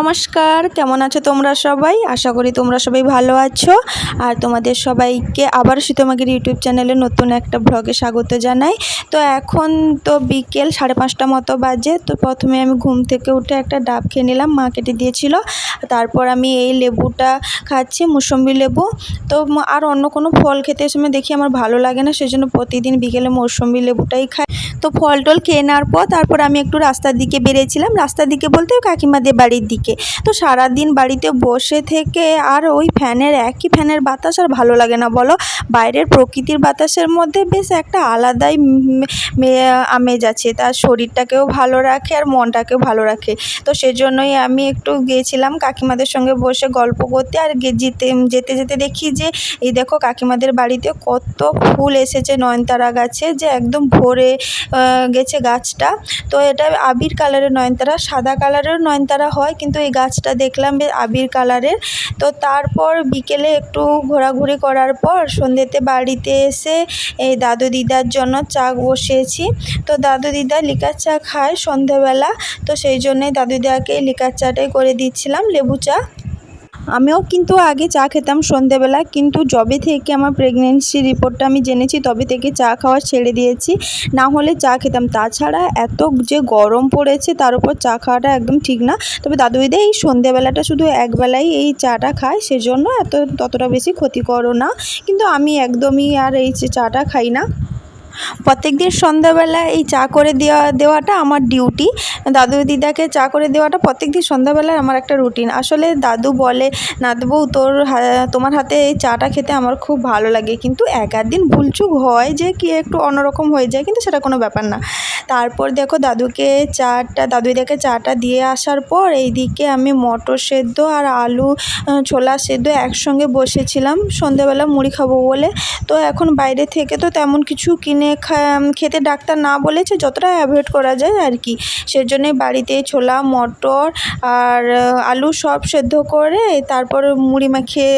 নমস্কার কেমন আছো তোমরা সবাই? আশা করি তোমরা সবাই ভালো আছো। আর তোমাদের সবাইকে আবার সীতমাগির ইউটিউব চ্যানেলে নতুন একটা ভ্লগে স্বাগত জানাই। তো এখন তো বিকেল সাড়ে পাঁচটা মতো বাজে, তো প্রথমে আমি ঘুম থেকে উঠে একটা ডাব খেয়ে নিলাম, মা কেটে দিয়েছিল। তারপর আমি এই লেবুটা খাচ্ছি, মুসম্বি লেবু। তো আর অন্য কোনো ফল খেতে সময় দেখি আমার ভালো লাগে না, সেজন্য প্রতিদিন বিকেলে মৌসম্বি লেবুটাই খাই। তো ফল টল খেয়ে নেওয়ার পর তারপর আমি একটু রাস্তার দিকে বেরিয়েছিলাম। রাস্তার দিকে বলতে কাকিমাদের বাড়ির দিকে। তো সারাদিন বাড়িতে বসে থেকে আর ওই ফ্যানের একই ফ্যানের বাতাস আর ভালো লাগে না, বলো? বাইরের প্রকৃতির বাতাসের মধ্যে বেশ একটা আলাদাই আমেজ আছে। তার শরীরটাকেও ভালো রাখে আর মনটাকেও ভালো রাখে। তো সেজন্যই আমি একটু গিয়েছিলাম কাকিমাদের সঙ্গে বসে গল্প করতে আর যেতে যেতে যেতে দেখি যে, এই দেখো কাকিমাদের বাড়িতে কত ফুল এসেছে নয়নতারা গাছে, যে একদম ভরে গেছে গাছটা। তো এটা আবির কালারের নয়নতারা, সাদা কালারের নয়নতারা হয়, কিন্তু এই গাছটা দেখলাম আবির কালারের। তো তারপর বিকেলে একটু ঘোরাঘুরি করার পর সন্ধ্যেতে বাড়িতে এসে এই দাদু দিদার জন্য চা বসিয়েছি। তো দাদু দিদা লিকার চা খায় সন্ধেবেলা তো সেই জন্যে দাদু দিদাকে লিকার চাটাই করে দিচ্ছিলাম, লেবু চা। আমিও কিন্তু আগে চা খেতাম সন্ধেবেলা, কিন্তু যবে থেকে আমার প্রেগনেন্সি রিপোর্টটা আমি জেনেছি, তবে থেকে চা খাওয়া ছেড়ে দিয়েছি। না হলে চা খেতাম। তাছাড়া এত যে গরম পড়েছে, তার উপর চা খাওয়াটা একদম ঠিক না। তবে দাদু দিদা, এই সন্ধেবেলাটা শুধু একবেলাই এই চাটা খায়, সেজন্য এত ততটা বেশি ক্ষতিকরও না। কিন্তু আমি একদমই আর এই চাটা খাই না। প্রত্যেক দিন সন্ধ্যাবেলা এই চা করে দেওয়া, দেওয়াটা আমার ডিউটি দাদু দিদাকে চা করে দেওয়াটা প্রত্যেক দিন সন্ধ্যাবেলার আমার একটা রুটিন আসলে দাদু বলে, নাতবু, তোর তোমার হাতে এই চাটা খেতে আমার খুব ভালো লাগে। কিন্তু এক দিন ভুলচুক হয় যে কি একটু অন্যরকম হয়ে যায়, কিন্তু সেটা কোনো ব্যাপার না। তারপর দেখো দাদুকে চাটা দিদাকে চাটা দিয়ে আসার পর এইদিকে আমি মটর সেদ্ধ আর আলু ছোলা সেদ্ধ একসঙ্গে বসেছিলাম। সন্ধ্যেবেলা মুড়ি খাব বলে। তো এখন বাইরে থেকে তো তেমন কিছু কিনে খেতে ডাক্তার না বলেছে, যতটা অ্যাভয়েড করা যায় আর কি। সেজন্যই বাড়িতে ছোলা, মটর আর আলু সব সেদ্ধ করে তারপর মুড়ি মাখিয়ে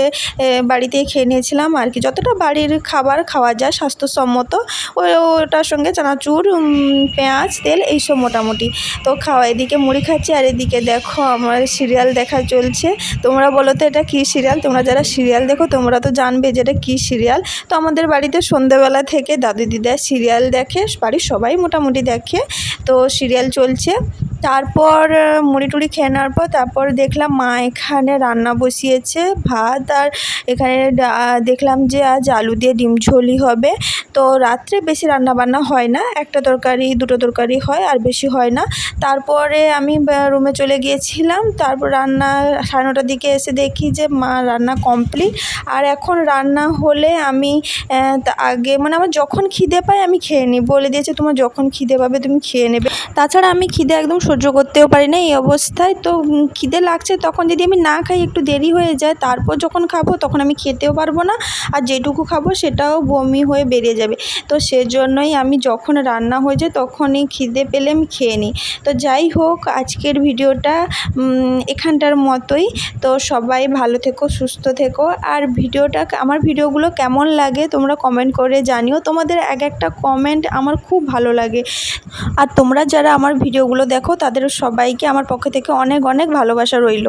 বাড়িতে খেয়ে নিয়েছিলাম আর কি। যতটা বাড়ির খাবার খাওয়া যায়, স্বাস্থ্যসম্মত ওটার সঙ্গে চানাচুর পেঁয়াজ, তেল, এইসব মোটামুটি। তো খাওয়া এদিকে মুড়ি খাচ্ছি আর এদিকে দেখো আমার সিরিয়াল দেখা চলছে। তোমরা বলো তো এটা কী সিরিয়াল? তোমরা যারা সিরিয়াল দেখো, তোমরা তো জানবে যে এটা কী সিরিয়াল। তো আমাদের বাড়িতে সন্ধ্যাবেলা থেকে দাদু দিদা সিরিয়াল দেখে, বাড়ির সবাই মোটামুটি দেখে। তো সিরিয়াল চলছে। তারপর মুড়ি টুড়ি খেয়ে নেওয়ার পর তারপর দেখলাম মা এখানে রান্না বসিয়েছে, ভাত আর এখানে দেখলাম যে আজ আলু দিয়ে ডিম ঝোলই হবে। তো রাত্রে বেশি রান্না বান্না হয় না, একটা তরকারি, দুটো তরকারি হয় আর বেশি হয় না। তারপরে আমি রুমে চলে গিয়েছিলাম, তারপর রান্না সাড়ে নটার দিকে এসে দেখি যে মা রান্না কমপ্লিট আর এখন রান্না হলে আমি আগে মানে আমার যখন খিদে পায় আমি খেয়ে নিই। বলে দিয়েছে, তোমার যখন খিদে পাবে তুমি খেয়ে নেবে। তাছাড়া আমি খিদে একদম সহ্য করতেও পারি না এই অবস্থায়। তো খিদে লাগছে, তখন যদি আমি না খাই, একটু দেরি হয়ে যায়, তারপর যখন খাব, তখন আমি খেতেও পারব না। আর যেটুকু খাব, সেটাও বমি হয়ে বেরিয়ে যাবে। তো, সেজন্যই আমি যখন রান্না হয়ে যায়, তখনই খিদে পেলে আমি খেয়ে নিই। তো, যাই হোক, আজকের ভিডিওটা এখানটার মতোই। তো, সবাই ভালো থেকো, সুস্থ থেকো। আর ভিডিওটা, আমার ভিডিওগুলো কেমন লাগে, তোমরা কমেন্ট করে জানিও। তোমাদের এক একটা কমেন্ট আমার খুব ভালো লাগে। আর তোমরা যারা আমার ভিডিওগুলো দেখো তাদের সবাইকে আমার পক্ষ থেকে অনেক অনেক ভালোবাসা রইল।